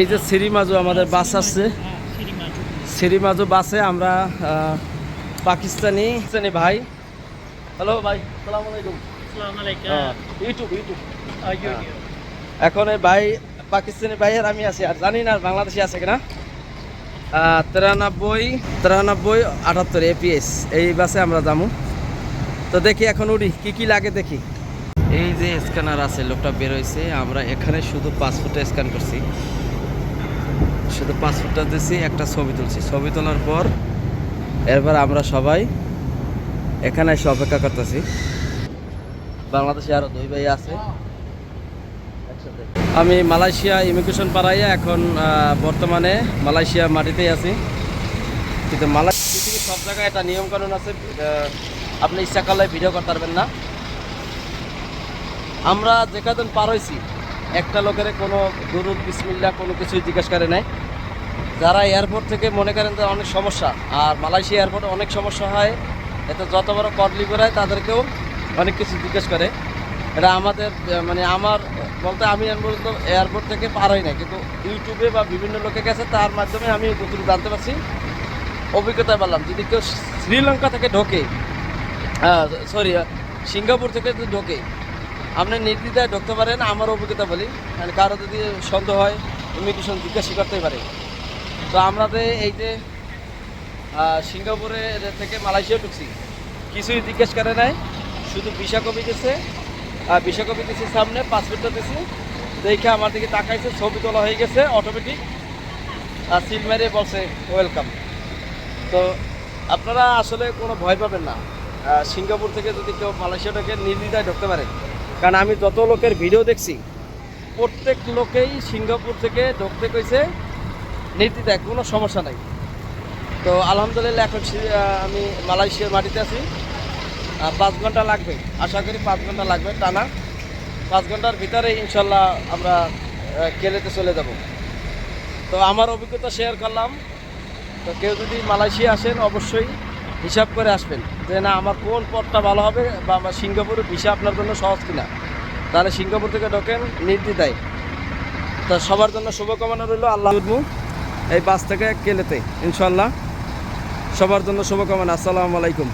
এই যে সিরিমাজু আমাদের বাস আছে সিরিমাজু বাসে আমরা পাকিস্তানি। পাকিস্তানি ভাই। হ্যালো ভাই সালাম আলাইকুম। ইউটিউব ইউটিউব এখন এই ভাই পাকিস্তানি ভাইয়ের আমি আছি আর জানি না বাংলাদেশি আছে কিনা। তিরানব্বই তিরানব্বই আটাত্তর এপিএস এই বাসে আমরা যাব। তো দেখি এখন উড়ি কি কি লাগে দেখি। এই যে স্ক্যানার আছে লোকটা বেরোইছে আমরা এখানে শুধু পাসপোর্টটা স্ক্যান করছি। শুধু পাসপোর্টটা দিয়েছি একটা ছবি তুলছি। ছবি তোলার পর এরপর আমরা সবাই এখানে এসে অপেক্ষা করতেছি। বাংলাদেশে আরও দুই ভাই আছে। আমি মালয়েশিয়া ইমিগ্রেশন পাড়াইয়া এখন বর্তমানে মালয়েশিয়া মাটিতেই আছি। কিন্তু মালয়েশিয়া পৃথিবীর সব জায়গায় একটা নিয়ম কানুন আছে আপনি ইচ্ছা করলে ভিডিও করতে পারবেন না। আমরা যে কদিন পার হয়েছি একটা লোকের কোনো দুরুদ বিসমিল্লা কোনো কিছুই জিজ্ঞেস করে নাই। যারা এয়ারপোর্ট থেকে মনে করেন যে অনেক সমস্যা, আর মালয়েশিয়া এয়ারপোর্টে অনেক সমস্যা হয়, এতে যত বড় কডলি করায় তাদেরকেও অনেক কিছু জিজ্ঞেস করে। এটা আমাদের মানে আমার বলতে আমি পর্যন্ত এয়ারপোর্ট থেকে পার হই না কিন্তু ইউটিউবে বা বিভিন্ন লোকের কাছে তার মাধ্যমে আমি যতটুকু জানতে পারছি। অভিজ্ঞতা পেলাম যদি কেউ শ্রীলঙ্কা থেকে ঢোকে সরি সিঙ্গাপুর থেকে যদি ঢোকে আপনি নির্দ্বিধায় ঢুকতে পারেন আমার অভিজ্ঞতা বলি। মানে কারও যদি সন্দেহ হয় ইমিগ্রেশন জিজ্ঞাসা করতেই পারে। তো আমরা যে এই যে সিঙ্গাপুরে থেকে মালয়েশিয়া ঢুকছি, কিছুই জিজ্ঞেস করে নাই। শুধু ভিসা কপি আর ভিসা কপি দিছি সামনে পাসপোর্টটা দিছি। দেখে আমার দিকে তাকাইছে, ছবি তোলা হয়ে গেছে অটোমেটিক আর সিল মেরে বলছে ওয়েলকাম তো আপনারা আসলে কোনো ভয় পাবেন না। সিঙ্গাপুর থেকে যদি কেউ মালয়েশিয়াটাকে নির্দ্বিধায় ঢুকতে পারে কারণ আমি যত লোকের ভিডিও দেখছি, প্রত্যেক লোকেই সিঙ্গাপুর থেকে ঢুকতে কইছে নির্দ্বিধায় কোনো সমস্যা নাই। তো আলহামদুলিল্লাহ এখন আমি মালয়েশিয়ার মাটিতে আছি। পাঁচ ঘণ্টা লাগবে, আশা করি পাঁচ ঘণ্টা লাগবে, টানা। পাঁচ ঘণ্টার ভিতরে ইনশাল্লাহ আমরা কেলেতে চলে যাব। তো আমার অভিজ্ঞতা শেয়ার করলাম। তো কেউ যদি মালয়েশিয়া আসেন, অবশ্যই হিসাব করে আসবেন যে না, আমার কোন পথটা ভালো হবে বা আমার সিঙ্গাপুরের ভিসা আপনার জন্য সহজ কিনা। তাহলে সিঙ্গাপুর থেকে ঢোকেন, নির্দ্বিধায়। তা সবার জন্য শুভকামনা রইল আল্লাহ এই বাস থেকে কেলেতে ইনশাল্লাহ সবার জন্য শুভকামনা। আসসালামু আলাইকুম।